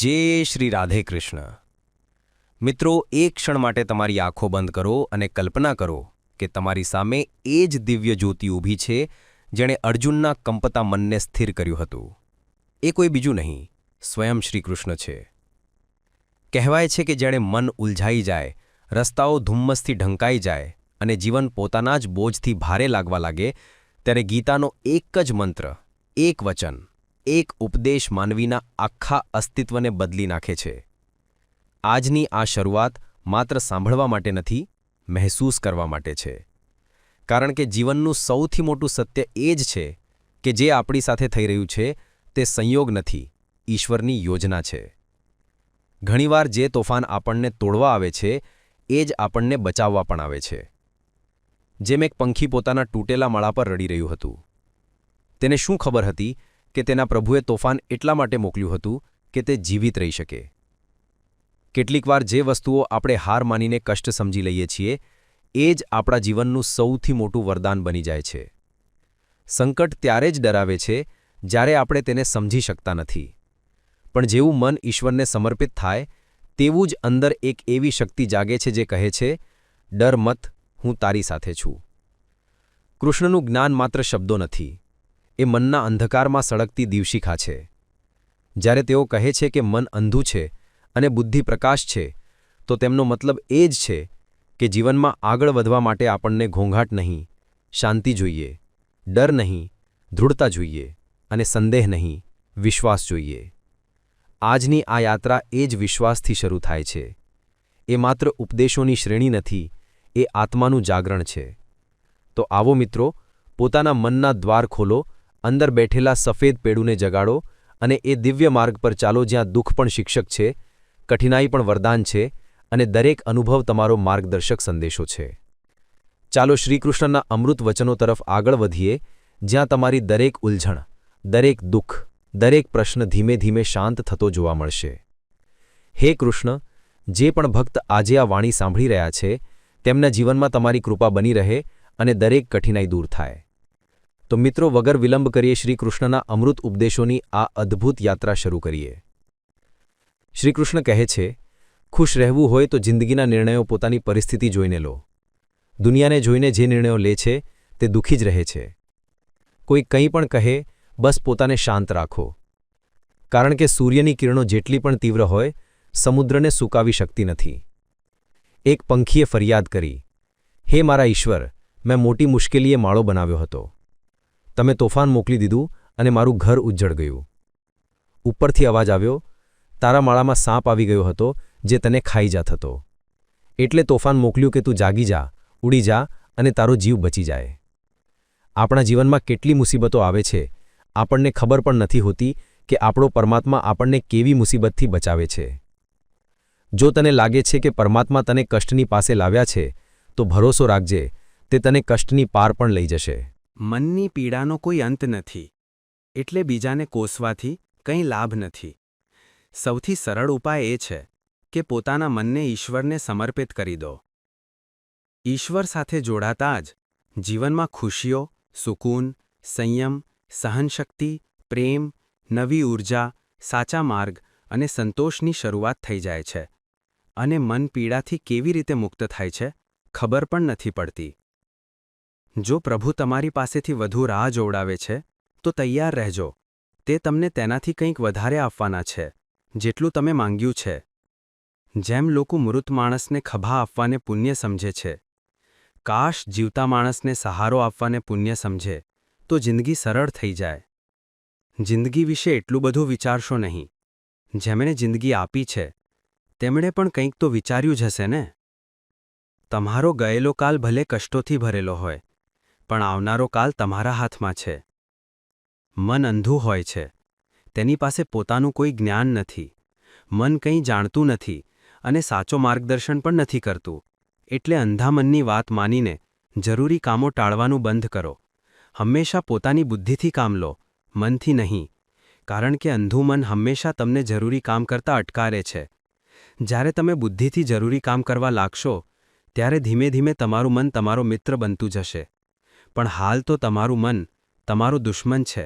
જય શ્રી રાધે કૃષ્ણ. મિત્રો, એક ક્ષણ માટે તમારી આંખો બંધ કરો અને કલ્પના કરો કે તમારી સામે એ જ દિવ્ય જ્યોતિ ઊભી છે જેણે અર્જુનના કંપતા મનને સ્થિર કર્યું હતું. એ કોઈ બીજું નહીં, સ્વયં શ્રીકૃષ્ણ છે. કહેવાય છે કે જેણે મન ઉલઝાઈ જાય, રસ્તાઓ ધુમ્મસથી ઢંકાઈ જાય અને જીવન પોતાના જ બોજથી ભારે લાગવા લાગે, ત્યારે ગીતાનો એક જ મંત્ર, એક વચન. એક ઉપદેશ માનવીના આખા અસ્તિત્વને બદલી નાખે છે. આજની આ શરૂઆત માત્ર સાંભળવા માટે નથી, મહેસૂસ કરવા માટે છે. કારણ કે જીવનનું સૌથી મોટું સત્ય એ જ છે કે જે આપણી સાથે થઈ રહ્યું છે તે સંયોગ નથી, ઈશ્વરની યોજના છે. ઘણીવાર જે તોફાન આપણને તોડવા આવે છે, એ જ આપણને બચાવવા પણ આવે છે. જેમ એક પંખી પોતાના તૂટેલા માળા પર રડી રહ્યું હતું. તેને શું ખબર હતી કે તેના પ્રભુએ તોફાન એટલા માટે મોકલ્યું હતું કે તે જીવિત રહી શકે. કેટલીકવાર જે વસ્તુઓ આપણે હાર માનીને કષ્ટ સમજી લઈએ છીએ, એ જ આપણા જીવનનું સૌથી મોટું વરદાન બની જાય છે. સંકટ ત્યારે જ ડરાવે છે, જ્યારે આપણે તેને સમજી શકતા નથી. પણ જેવું મન ઈશ્વરને સમર્પિત થાય, તેવું જ અંદર એક એવી શક્તિ જાગે છે જે કહે છે, ડર મત, હું તારી સાથે છું. કૃષ્ણનું જ્ઞાન માત્ર શબ્દો નથી. એ મનના અંધકારમાં સળગતી દિવશિખા છે. જ્યારે તેઓ કહે છે કે મન અંધું છે અને બુદ્ધિ પ્રકાશ છે, તો તેમનો મતલબ એ જ છે કે જીવનમાં આગળ વધવા માટે આપણને ઘોંઘાટ નહીં, શાંતિ જોઈએ, ડર નહીં દૃઢતા જોઈએ અને સંદેહ નહીં, વિશ્વાસ જોઈએ. આજની આ યાત્રા એ જ વિશ્વાસથી શરૂ થાય છે. એ માત્ર ઉપદેશોની શ્રેણી નથી, એ આત્માનું જાગરણ છે. તો આવો મિત્રો, પોતાના મનના દ્વાર ખોલો અંદર બેઠેલા સફેદ પેડુને જગાડો અને એ દિવ્ય માર્ગ પર ચાલો જ્યાં દુઃખ પણ શિક્ષક છે, કઠિનાઈ પણ વરદાન છે અને દરેક અનુભવ તમારો માર્ગદર્શક સંદેશો છે. ચાલો શ્રીકૃષ્ણના અમૃત વચનો તરફ આગળ વધીએ, જ્યાં તમારી દરેક ઉલઝણ, દરેક દુઃખ, દરેક પ્રશ્ન ધીમે ધીમે શાંત થતો જોવા મળશે. હે કૃષ્ણ, જે પણ ભક્ત આજે આ વાણી સાંભળી રહ્યા છે, તેમના જીવનમાં તમારી કૃપા બની રહે અને દરેક કઠિનાઈ દૂર થાય. તો મિત્રો વગર વિલંબ કરીએ શ્રીકૃષ્ણના અમૃત ઉપદેશોની આ અદ્ભુત યાત્રા શરૂ કરીએ. શ્રીકૃષ્ણ કહે છે, ખુશ રહેવું હોય તો જિંદગીના નિર્ણયો પોતાની પરિસ્થિતિ જોઈને લો. દુનિયાને જોઈને જે નિર્ણયો લે છે, તે દુઃખી જ રહે છે. કોઈ કંઈ પણ કહે, બસ પોતાને શાંત રાખો. કારણ કે સૂર્યની કિરણો જેટલી પણ તીવ્ર હોય, સમુદ્રને સૂકાવી શકતી નથી. એક પંખીએ ફરિયાદ કરી, હે મારા ઈશ્વર, મેં મોટી મુશ્કેલીએ માળો બનાવ્યો હતો. તમે તોફાન મોકલી દીધું અને મારું ઘર ઉજ્જળ ગયું. ઉપરથી અવાજ આવ્યો, તારા માળામાં સાપ આવી ગયો હતો જે તને ખાઈ જાત હતો એટલે તોફાન મોકલ્યું કે તું જાગી જા, ઉડી જા અને તારો જીવ બચી જાય. આપણા જીવનમાં કેટલી મુસીબતો આવે છે, આપણને ખબર પણ નથી હોતી કે આપણો પરમાત્મા આપણને કેવી મુસીબતથી બચાવે છે. જો તને લાગે છે કે પરમાત્મા તને કષ્ટની પાસે લાવ્યા છે, તો ભરોસો રાખજે, તે તને કષ્ટની પાર પણ લઈ જશે. મનની પીડાનો કોઈ અંત નથી. એટલે બીજાને કોસવાથી કંઈ લાભ નથી. સૌથી સરળ ઉપાય એ છે કે પોતાના મનને ઈશ્વરને સમર્પિત કરી દો. ઈશ્વર સાથે જોડાતા જ જીવનમાં ખુશીઓ, સુકૂન, સંયમ, સહનશક્તિ, પ્રેમ, નવી ઊર્જા સાચા માર્ગ અને સંતોષની શરૂઆત થઈ જાય છે. અને મન પીડાથી કેવી રીતે મુક્ત થાય છે ખબર પણ નથી પડતી. જો પ્રભુ તમારી પાસેથી વધુ રાહ જોવડાવે છે, તો તૈયાર રહેજો. તે તમને તેનાથી કંઈક વધારે આપવાના છે, જેટલું તમે માંગ્યું છે. જેમ લોકો મૃત માણસને ખભા આપવાને પુણ્ય સમજે છે, કાશ જીવતા માણસને સહારો આપવાને પુણ્ય સમજે, તો જિંદગી સરળ થઈ જાય. જિંદગી વિશે એટલું બધું વિચારશો નહીં. જેમણે જિંદગી આપી છે, તેમણે પણ કંઈક તો વિચાર્યું જ હશે ને? તમારો ગયેલો કાલ ભલે કષ્ટોથી ભરેલો હોય પણ આવનારો કાલ તમારા હાથમાં છે. મન અંધું હોય છે. તેની પાસે પોતાનું કોઈ જ્ઞાન નથી. મન કંઈ જાણતું નથી અને સાચો માર્ગદર્શન પણ નથી કરતું. એટલે અંધામનની વાત માનીને જરૂરી કામો ટાળવાનું બંધ કરો. હંમેશા પોતાની બુદ્ધિથી કામ લો, મનથી નહીં. કારણ કે અંધું મન હંમેશા તમને જરૂરી કામ કરતા અટકારે છે. જ્યારે તમે બુદ્ધિથી જરૂરી કામ કરવા લાગશો, ત્યારે ધીમે ધીમે તમારું મન તમારો મિત્ર બનતું જશે. પણ હાલ તો તમારું મન તમારું દુશ્મન છે,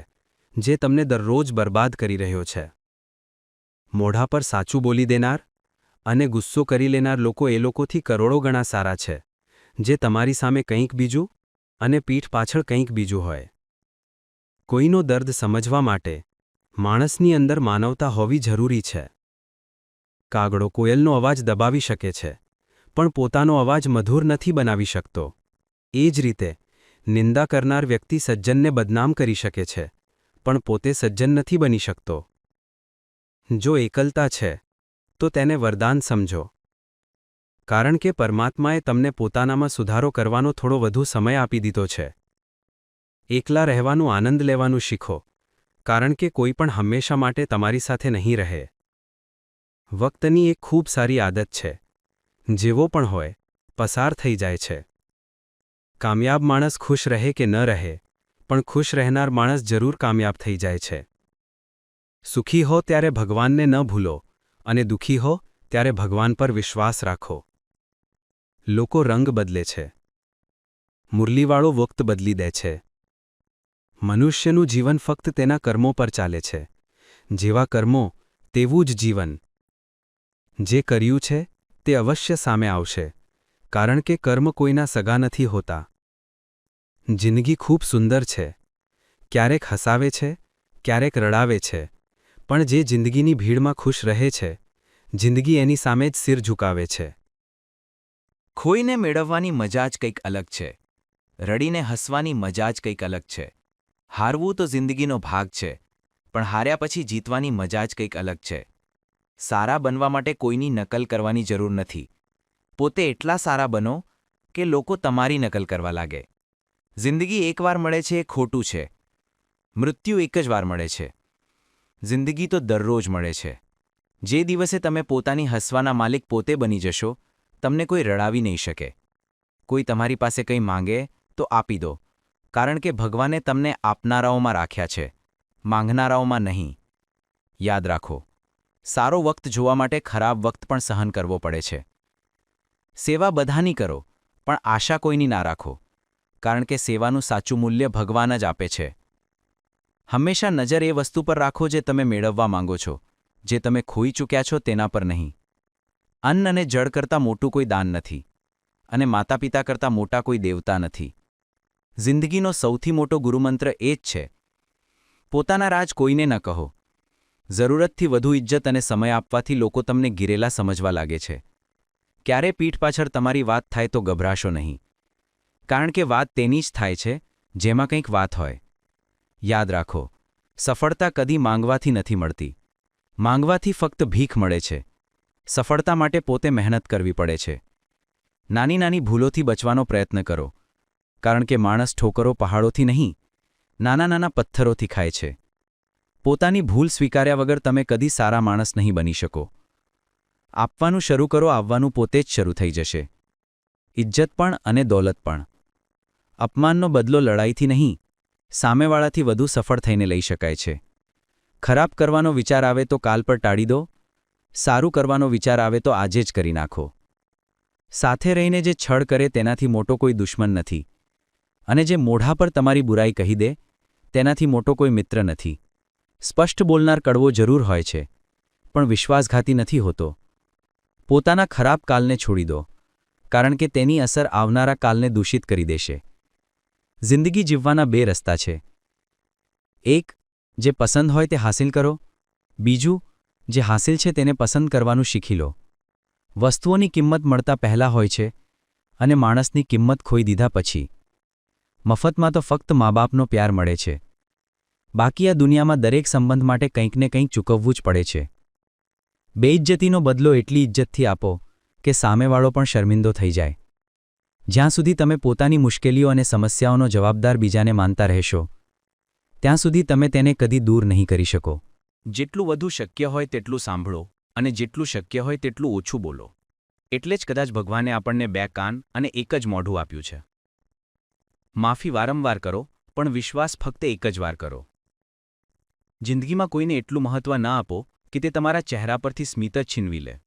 જે તમને દરરોજ બરબાદ કરી રહ્યો છે. મોઢા પર સાચું બોલી દેનાર અને ગુસ્સો કરી લેનાર લોકો એ લોકોથી કરોડો ગણા સારા છે, જે તમારી સામે કંઈક બીજું અને પીઠ પાછળ કંઈક બીજું હોય. કોઈનો દર્દ સમજવા માટે માણસની અંદર માનવતા હોવી જરૂરી છે. કાગડો કોયલનો અવાજ દબાવી શકે છે, પણ પોતાનો અવાજ મધુર નથી બનાવી શકતો. એ જ રીતે નિંદા કરનાર વ્યક્તિ સજ્જનને બદનામ કરી શકે છે, પણ પોતે સજ્જન નથી બની શકતો. જો એકલતા છે, તો તેને વરદાન સમજો. કારણ કે પરમાત્માએ તમને પોતાનામાં સુધારો કરવાનો થોડો વધુ સમય આપી દીધો છે. એકલા રહેવાનું આનંદ લેવાનું શીખો, કારણ કે કોઈ પણ હંમેશા માટે તમારી સાથે નહીં રહે. વક્તની એક ખૂબ સારી આદત છે, જેવો પણ હોય, પસાર થઈ જાય છે. કામયાબ માણસ ખુશ રહે કે ન રહે, પણ ખુશ રહેનાર માણસ જરૂર કામયાબ થઈ જાય છે. સુખી હો ત્યારે ભગવાનને ન ભૂલો, અને દુઃખી હો ત્યારે ભગવાન પર વિશ્વાસ રાખો. લોકો રંગ બદલે છે. મુરલીવાળો વક્ત બદલી દે છે. મનુષ્યનું જીવન ફક્ત તેના કર્મો પર ચાલે છે. જેવા કર્મો, તેવું જ જીવન. જે કર્યું છે, તે અવશ્ય સામે આવશે. કારણ કે કર્મ કોઈના સગા નથી હોતા. જિંદગી ખૂબ સુંદર છે. ક્યારેક હસાવે છે, ક્યારેક રડાવે છે. પણ જે જિંદગીની ભીડમાં ખુશ રહે છે, જિંદગી એની સામે જ સિર ઝુકાવે છે. ખોઈને મેળવવાની મજા જ કંઈક અલગ છે. રડીને હસવાની મજા જ કંઈક અલગ છે. હારવું તો જિંદગીનો ભાગ છે, પણ હાર્યા પછી જીતવાની મજા જ કંઈક અલગ છે. સારા બનવા માટે કોઈની નકલ કરવાની જરૂર નથી. પોતે એટલા સારા બનો કે લોકો તમારી નકલ કરવા લાગે. જિંદગી એકવાર મળે છે એ ખોટું છે. મૃત્યુ એક જ વાર મળે છે. જિંદગી તો દરરોજ મળે છે. જે દિવસે તમે પોતાની હસવાના માલિક પોતે બની જશો, તમને કોઈ રડાવી નહીં શકે. કોઈ તમારી પાસે કંઈ માંગે તો આપી દો, કારણ કે ભગવાને તમને આપનારાઓમાં રાખ્યા છે, માંગનારાઓમાં નહીં. યાદ રાખો, સારો વખત જોવા માટે ખરાબ વખત પણ સહન કરવો પડે છે. સેવા બધાની કરો, પણ આશા કોઈની ના રાખો, કારણ કે સેવાનું સાચું મૂલ્ય ભગવાન જ આપે છે. હંમેશા નજર એ વસ્તુ પર રાખો જે તમે મેળવવા માંગો છો, જે તમે ખોઈ ચૂક્યા છો તેના પર નહીં. અન્ન અને જળ કરતાં મોટું કોઈ દાન નથી, અને માતા પિતા કરતાં મોટા કોઈ દેવતા નથી. જિંદગીનો સૌથી મોટો ગુરુમંત્ર એ જ છે. પોતાના રાજ કોઈને ન કહો. જરૂરતથી વધુ ઇજ્જત અને સમય આપવાથી લોકો તમને ગિરેલા સમજવા લાગે છે. ક્યારે પીઠ પાછળ તમારી વાત થાય તો ગભરાશો નહીં. કારણ કે વાત તેની જ થાય છે, જેમાં કંઈક વાત હોય. યાદ રાખો, સફળતા કદી માંગવાથી નથી મળતી. માંગવાથી ફક્ત ભીખ મળે છે. સફળતા માટે પોતે મહેનત કરવી પડે છે. નાની નાની ભૂલોથી બચવાનો પ્રયત્ન કરો. કારણ કે માણસ ઠોકરો પહાડોથી નહીં, નાના નાના પથ્થરોથી ખાય છે. પોતાની ભૂલ સ્વીકાર્યા વગર તમે કદી સારા માણસ નહીં બની શકો. આપવાનું શરૂ કરો, આવવાનું પોતે જ શરૂ થઈ જશે. ઇજ્જત પણ અને દોલત પણ. અપમાનનો બદલો લડાઈથી નહીં, સામેવાળાથી વધુ સફળ થઈને લઈ શકાય છે. ખરાબ કરવાનો વિચાર આવે તો કાલ પર ટાળી દો, સારું કરવાનો વિચાર આવે તો આજે જ કરી નાખો. સાથે રહીને જે છળ કરે તેનાથી મોટો કોઈ દુશ્મન નથી. અને જે મોઢા પર તમારી બુરાઈ કહી દે, તેનાથી મોટો કોઈ મિત્ર નથી. સ્પષ્ટ બોલનાર કડવો જરૂર હોય છે, પણ વિશ્વાસઘાતી નથી હોતો. પોતાના ખરાબ કાલને છોડી દો, કારણ કે તેની અસર આવનારા કાલને દૂષિત કરી દેશે. જિંદગી જીવવાના બે રસ્તા છે. એક, જે પસંદ હોય તે હાંસિલ કરો. બીજું, જે હાંસિલ છે તેને પસંદ કરવાનું શીખી લો. વસ્તુઓની કિંમત મળતા પહેલાં હોય છે અને માણસની કિંમત ખોઈ દીધા પછી. મફતમાં તો ફક્ત મા બાપનો પ્યાર મળે છે. બાકી આ દુનિયામાં દરેક સંબંધ માટે કંઈક ને કંઈક ચૂકવવું જ પડે છે. બેઇજ્જતીનો બદલો એટલી ઇજ્જતથી આપો કે સામેવાળો પણ શર્મિંદો થઈ જાય. જ્યાં સુધી તમે પોતાની મુશ્કેલીઓ અને સમસ્યાઓનો જવાબદાર બીજાને માનતા રહેશો, ત્યાં સુધી તમે તેને કદી દૂર નહીં કરી શકો. જેટલું વધુ શક્ય હોય તેટલું સાંભળો અને જેટલું શક્ય હોય તેટલું ઓછું બોલો. એટલે જ કદાચ ભગવાને આપણને બે કાન અને એક જ મોઢું આપ્યું છે. માફી વારંવાર કરો, પણ વિશ્વાસ ફક્ત એક જ વાર કરો. જિંદગીમાં કોઈને એટલું મહત્વ ના આપો કે તે તમારા ચહેરા પરથી સ્મિત જ છીનવી લે.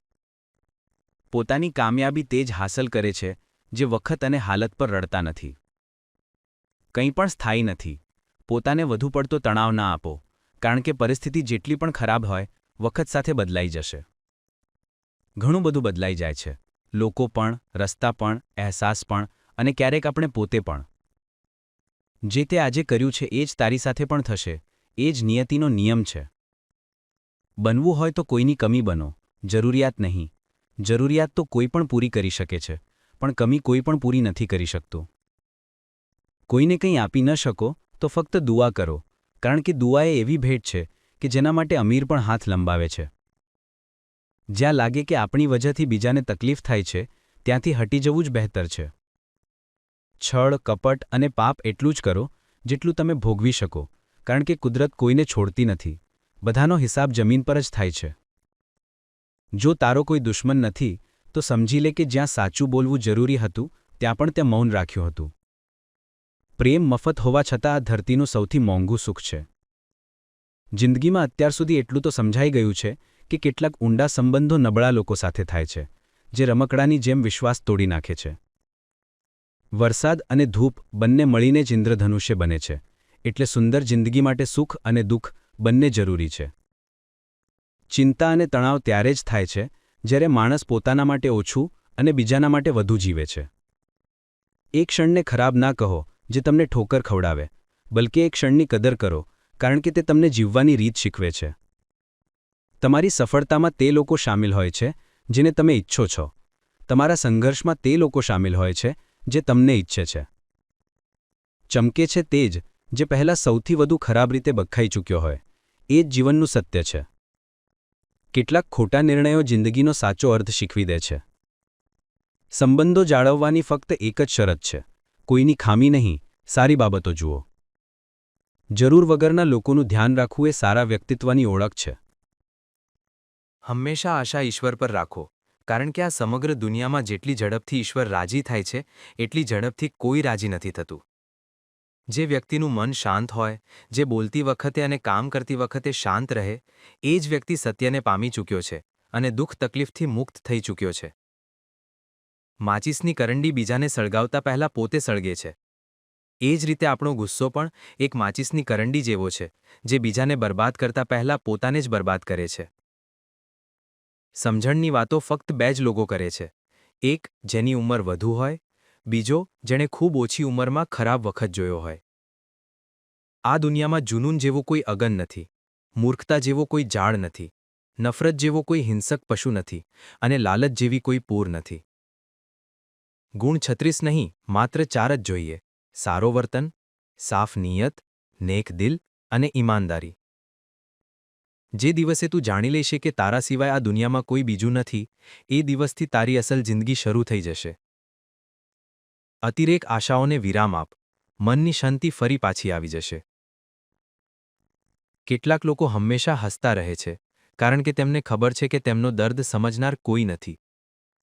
પોતાની કામયાબી તે જ હાંસલ કરે છે, જે વખત અને હાલત પર રડતા નથી. કંઈ પણ સ્થાયી નથી. પોતાને વધુ પડતો તણાવ ના આપો, કારણ કે પરિસ્થિતિ જેટલી પણ ખરાબ હોય, વખત સાથે બદલાઈ જશે. ઘણું બધું બદલાઈ જાય છે. લોકો પણ, રસ્તા પણ, અહેસાસ પણ અને ક્યારેક આપણે પોતે પણ. જે તે આજે કર્યું છે એ જ તારી સાથે પણ થશે. એ જ નિયતિનો નિયમ છે. બનવું હોય તો કોઈની કમી બનો, જરૂરિયાત નહીં. જરૂરિયાત તો કોઈ પણ પૂરી કરી શકે છે, પણ કમી કોઈ પણ પૂરી નથી કરી શકતું. કોઈને કંઈ આપી ન શકો, તો ફક્ત દુઆ કરો, કારણ કે દુઆ એ એવી ભેટ છે કે જેના માટે અમીર પણ હાથ લંબાવે છે. જ્યાં લાગે કે આપણી વજહથી બીજાને તકલીફ થાય છે, ત્યાંથી હટી જવું જ બહેતર છે. છળ, કપટ અને પાપ એટલું જ કરો, જેટલું તમે ભોગવી શકો, કારણ કે કુદરત કોઈને છોડતી નથી. બધાનો હિસાબ જમીન પર જ થાય છે. જો તારો કોઈ દુશ્મન નથી, તો સમજી લે કે જ્યાં સાચું બોલવું જરૂરી હતું, ત્યાં પણ તે મૌન રાખ્યું હતું. પ્રેમ મફત હોવા છતાં આ ધરતીનું સૌથી મોંઘું સુખ છે. જિંદગીમાં અત્યાર સુધી એટલું તો સમજાઈ ગયું છે, કે કેટલાક ઊંડા સંબંધો નબળા લોકો સાથે થાય છે, જે રમકડાની જેમ વિશ્વાસ તોડી નાખે છે. વરસાદ અને ધૂપ બંને મળીને જ ઇન્દ્રધનુષ્ય બને છે, એટલે સુંદર જિંદગી માટે સુખ અને દુઃખ બંને જરૂરી છે. ચિંતા અને તણાવ ત્યારે જ થાય છે, જ્યારે માણસ પોતાના માટે ઓછું અને બીજાના માટે વધુ જીવે છે. એ ક્ષણને ખરાબ ના કહો, જે તમને ઠોકર ખવડાવે, બલકે એ ક્ષણની કદર કરો, કારણ કે તે તમને જીવવાની રીત શીખવે છે. તમારી સફળતામાં તે લોકો સામેલ હોય છે, જેને તમે ઈચ્છો છો. તમારા સંઘર્ષમાં તે લોકો સામેલ હોય છે, જે તમને ઈચ્છે છે. ચમકે છે તે જ, જે પહેલાં સૌથી વધુ ખરાબ રીતે બખાઈ ચૂક્યો હોય. એ જ જીવનનું સત્ય છે. કેટલાક ખોટા નિર્ણયો જિંદગીનો સાચો અર્થ શીખવી દે છે. સંબંધો જાળવવાની ફક્ત એક જ શરત છે. કોઈની ખામી નહીં, સારી બાબતો જુઓ. જરૂર વગરના લોકોનું ધ્યાન રાખવું એ સારા વ્યક્તિત્વની ઓળખ છે. હંમેશા આશા ઈશ્વર પર રાખો, કારણ કે આ સમગ્ર દુનિયામાં જેટલી ઝડપથી ઈશ્વર રાજી થાય છે, એટલી ઝડપથી કોઈ રાજી નથી થતું. જે વ્યક્તિનું મન શાંત હોય, જે બોલતી વખતે અને કામ કરતી વખતે શાંત રહે, એ જ વ્યક્તિ સત્યને પામી ચૂક્યો છે અને દુઃખ તકલીફથી મુક્ત થઈ ચૂક્યો છે. માચીસની કરંડી બીજાને સળગાવતા પહેલા પોતે સળગે છે. એ જ રીતે આપણો ગુસ્સો પણ એક માચીસની કરંડી જેવો છે, જે બીજાને બરબાદ કરતા પહેલા પોતાને જ બરબાદ કરે છે. સમજણની વાતો ફક્ત બે જ લોકો કરે છે. એક, જેની ઉંમર વધુ હોય બીજો, જેણે ખૂબ ઓછી ઉંમરમાં ખરાબ વખત જોયો હોય. આ દુનિયામાં જુનૂન જેવો કોઈ અગન નથી, મૂર્ખતા જેવો કોઈ જાળ નથી, નફરત જેવો કોઈ હિંસક પશુ નથી અને લાલચ જેવી કોઈ પૂર નથી. ગુણ છત્રીસ નહીં, માત્ર ચાર જ જોઈએ, સારો વર્તન, સાફ નિયત, નેક દિલ અને ઈમાનદારી. જે દિવસે તું જાણી લેશે કે તારા સિવાય આ દુનિયામાં કોઈ બીજું નથી, એ દિવસથી તારી અસલ જિંદગી શરૂ થઈ જશે. અતિરેક આશાઓને વિરામ આપ. મનની શાંતિ ફરી પાછી આવી જશે. કેટલાક લોકો હંમેશા હસતા રહે છે, કારણ કે તેમને ખબર છે કે તેમનો દર્દ સમજનાર કોઈ નથી.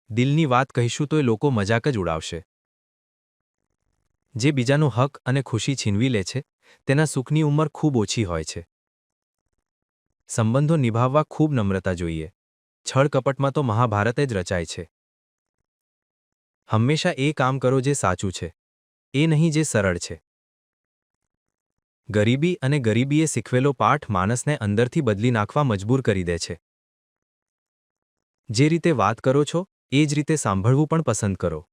દિલની વાત કહીશું તો એ લોકો મજાક જ ઉડાવશે. જે બીજાનું હક અને ખુશી છીનવી લે છે, તેના સુખની ઉંમર ખૂબ ઓછી હોય છે. સંબંધો નિભાવવા ખૂબ નમ્રતા જોઈએ. છળ કપટમાં તો મહાભારત જ રચાય છે. હંમેશા એ કામ કરો જે સાચું છે. એ નહીં જે સરળ છે. ગરીબી અને ગરીબીએ શીખવેલો પાઠ માણસને અંદરથી બદલી નાખવા મજબૂર કરી દે છે. જે રીતે વાત કરો છો, એ જ રીતે સાંભળવું પણ પસંદ કરો.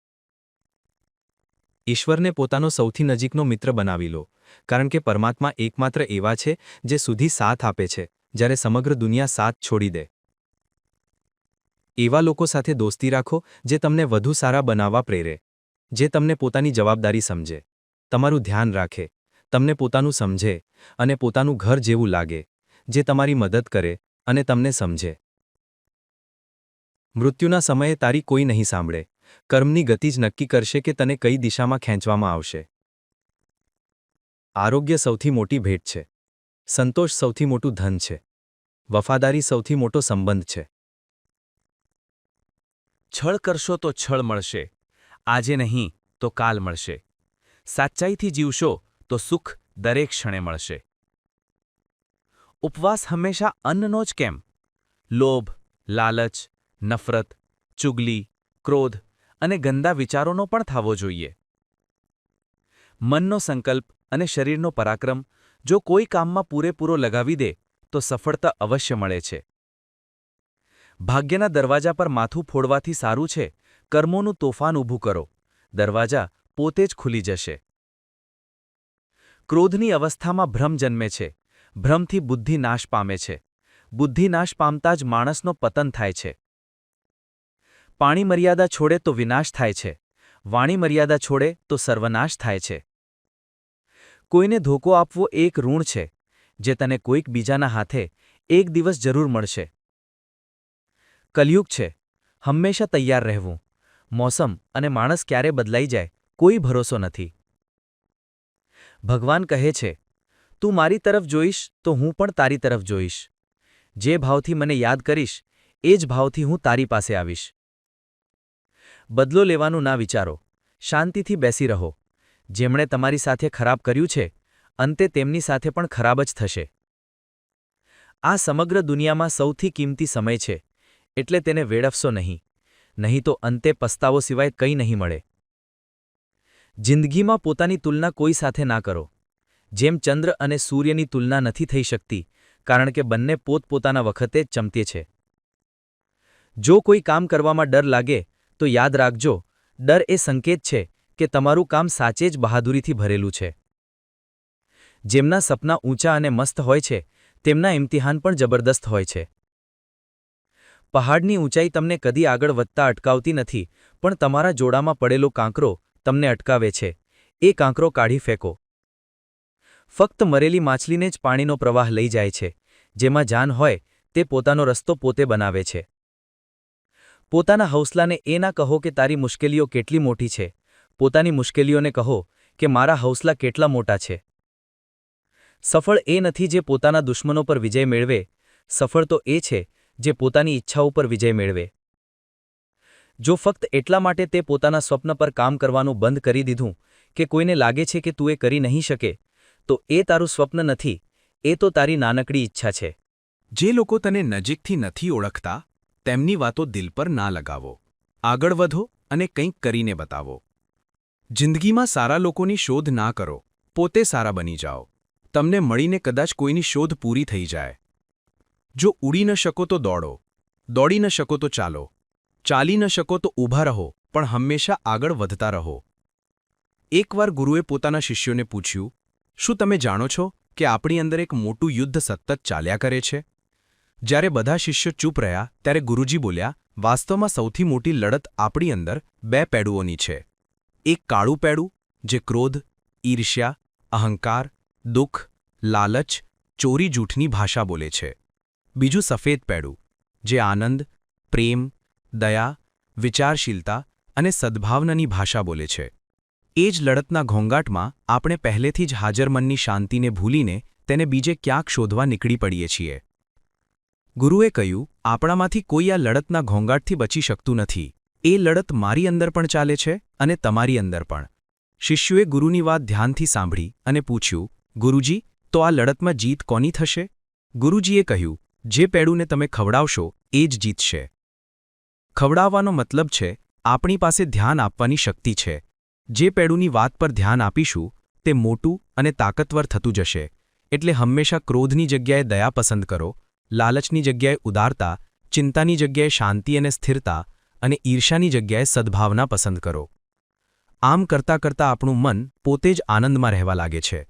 ઈશ્વરને પોતાનો સૌથી નજીકનો મિત્ર બનાવી લો, કારણ કે પરમાત્મા એકમાત્ર એવા છે, જે સુધી સાથ આપે છે, જ્યારે સમગ્ર દુનિયા સાથ છોડી દે. એવા લોકો સાથે દોસ્તી રાખો, જે તમને વધુ સારા બનાવવા પ્રેરે. જે તમને પોતાની જવાબદારી સમજે. તમારું ધ્યાન રાખે. તમને પોતાનું સમજે અને પોતાનું ઘર જેવું લાગે, જે તમારી મદદ કરે અને તમને સમજે. મૃત્યુના સમયે તારી કોઈ નહીં સાંભળે. કર્મની ગતિ જ નક્કી કરશે કે તને કઈ દિશામાં ખેંચવામાં આવશે. આરોગ્ય સૌથી મોટી ભેટ છે. સંતોષ સૌથી મોટું ધન છે. વફાદારી સૌથી મોટો સંબંધ છે. છળ કરશો તો છળ મળશે, આજે નહીં તો કાલ મળશે. સાચ્ચાઈથી જીવશો તો સુખ દરેક ક્ષણે મળશે. ઉપવાસ હંમેશા અન્નનો જ કેમ? લોભ, લાલચ, નફરત, ચુગલી, ક્રોધ અને ગંદા વિચારોનો પણ થવો જોઈએ. મનનો સંકલ્પ અને શરીરનો પરાક્રમ જો કોઈ કામમાં પૂરેપૂરો લગાવી દે તો સફળતા અવશ્ય મળે છે. ભાગ્યના દરવાજા પર માથું ફોડવાથી સારું છે, કર્મોનું તોફાન ઊભું કરો. દરવાજા પોતે જ ખુલી જશે. ક્રોધની અવસ્થામાં ભ્રમ જન્મે છે. ભ્રમથી બુદ્ધિ નાશ પામે છે. બુદ્ધિ નાશ પામતા જ માણસનો પતન થાય છે. પાણી મર્યાદા છોડે તો વિનાશ થાય છે. વાણી મર્યાદા છોડે તો સર્વનાશ થાય છે. કોઈને ધોકો આપવો એક ઋણ છે, જે તને કોઈક બીજાના હાથે એક દિવસ જરૂર મળશે. કલયુગ છે. હંમેશા તૈયાર રહેવું. મોસમ અને માણસ ક્યારે બદલાઈ જાય, કોઈ ભરોસો નથી. ભગવાન કહે છે, તું મારી તરફ જોઈશ તો હું પણ તારી તરફ જોઈશ. જે ભાવથી મને યાદ કરીશ, એ જ ભાવથી હું તારી પાસે આવીશ. બદલો લેવાનું ના વિચારો. શાંતિથી બેસી રહો. જેમણે તમારી સાથે ખરાબ કર્યું છે, અંતે તેમની સાથે પણ ખરાબ જ થશે. આ સમગ્ર દુનિયામાં સૌથી કિંમતી સમય છે. એટલે તેને વેડફશો નહીં. નહીં તો અંતે પસ્તાવો સિવાય કંઈ નહીં મળે. જિંદગીમાં પોતાની તુલના કોઈ સાથે ના કરો. જેમ ચંદ્ર અને સૂર્યની તુલના નથી થઈ શકતી, કારણ કે બંને પોતપોતાના વખતે જ ચમકે છે. જો કોઈ કામ કરવામાં ડર લાગે, તો યાદ રાખજો, ડર એ સંકેત છે કે તમારું કામ સાચે જ બહાદુરીથી ભરેલું છે. જેમના સપના ઊંચા અને મસ્ત હોય છે, તેમના ઇમ્તિહાન પણ જબરદસ્ત હોય છે. પહાડની ઊંચાઈ તમને કદી આગળ વધતા અટકાવતી નથી, પણ તમારા જોડામાં પડેલો કાંકરો તમને અટકાવે છે. એ કાંકરો કાઢી ફેંકો. ફક્ત મરેલી માછલીને જ પાણીનો પ્રવાહ લઈ જાય છે. જેમાં જાન હોય, તે પોતાનો રસ્તો પોતે બનાવે છે. પોતાના હૌસલાને એ ના કહો કે તારી મુશ્કેલીઓ કેટલી મોટી છે. પોતાની મુશ્કેલીઓને કહો કે મારા હૌસલા કેટલા મોટા છે. સફળ એ નથી જે પોતાના દુશ્મનો પર વિજય મેળવે. સફળ તો એ છે જે પોતાની ઈચ્છા ઉપર વિજય મેળવે. જો ફક્ત એટલા માટે તે પોતાના સ્વપ્ન પર કામ કરવાનું બંધ કરી દીધું કે કોઈને લાગે છે કે તું એ કરી નહીં શકે, તો એ તારું સ્વપ્ન નથી, એ તો તારી નાનકડી ઈચ્છા છે. જે લોકો તને નજીકથી નથી ઓળખતા, તેમની વાતો દિલ પર ના લગાવો. આગળ વધો અને કંઈક કરીને બતાવો. જિંદગીમાં સારા લોકોની શોધ ના કરો. પોતે સારા બની જાઓ. તમને મળીને કદાચ કોઈની શોધ પૂરી થઈ જાય. જો ઉડી ન શકો તો દોડો, દોડી ન શકો તો ચાલો, ચાલી ન શકો તો ઊભા રહો, પણ હંમેશા આગળ વધતા રહો. એકવાર ગુરુએ પોતાના શિષ્યોને પૂછ્યું, શું તમે જાણો છો કે આપણી અંદર એક મોટું યુદ્ધ સતત ચાલ્યા કરે છે? જ્યારે બધા શિષ્યો ચૂપ રહ્યા, ત્યારે ગુરુજી બોલ્યા, વાસ્તવમાં સૌથી મોટી લડત આપણી અંદર બે પેડુઓની છે. એક કાળું પેડું, જે ક્રોધ, ઈર્ષ્યા, અહંકાર, દુઃખ, લાલચ, ચોરી જૂઠની ભાષા બોલે છે. બીજું સફેદ પેડું, જે આનંદ, પ્રેમ, દયા, વિચારશીલતા અને સદ્ભાવનાની ભાષા બોલે છે. એ જ લડતના ઘોંઘાટમાં આપણે પહેલેથી જ હાજર મનની શાંતિને ભૂલીને તેને બીજે ક્યાંક શોધવા નીકળી પડીએ છીએ. ગુરુએ કહ્યું, આપણામાંથી કોઈ આ લડતના ઘોંઘાટથી બચી શકતું નથી. એ લડત મારી અંદર પણ ચાલે છે અને તમારી અંદર પણ. શિષ્યુએ ગુરુની વાત ધ્યાનથી સાંભળી અને પૂછ્યું, ગુરુજી, તો આ લડતમાં જીત કોની થશે? ગુરુજીએ કહ્યું જે પેડુને તમે ખવડાવશો, એ જ જીતશે. ખવડાવવાનો મતલબ છે, આપણી પાસે ધ્યાન આપવાની શક્તિ છે. જે પેડુની વાત પર ધ્યાન આપીશું, તે મોટું અને તાકતવર થતું જશે. એટલે હંમેશા ક્રોધની જગ્યાએ દયા પસંદ કરો, લાલચની જગ્યાએ ઉદારતા, ચિંતાની જગ્યાએ શાંતિ અને સ્થિરતા, અને ઈર્ષાની જગ્યાએ સદભાવના પસંદ કરો. આમ કરતાં કરતાં આપણું મન પોતે જ આનંદમાં રહેવા લાગે છે.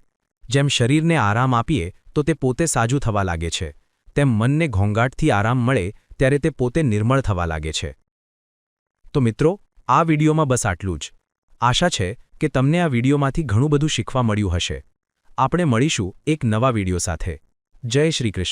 જેમ શરીરને આરામ આપીએ, તો તે પોતે સાજું થવા લાગે છે. તેમ મનને ઘોંઘાટથી આરામ મળે ત્યારે તે પોતે નિર્મળ થવા લાગે છે. તો મિત્રો, આ વિડીયોમાં બસ આટલું જ. આશા છે કે તમને આ વિડીયોમાંથી ઘણું બધું શીખવા મળ્યું હશે. આપણે મળીશું એક નવા વીડિયો સાથે. જય શ્રી કૃષ્ણ.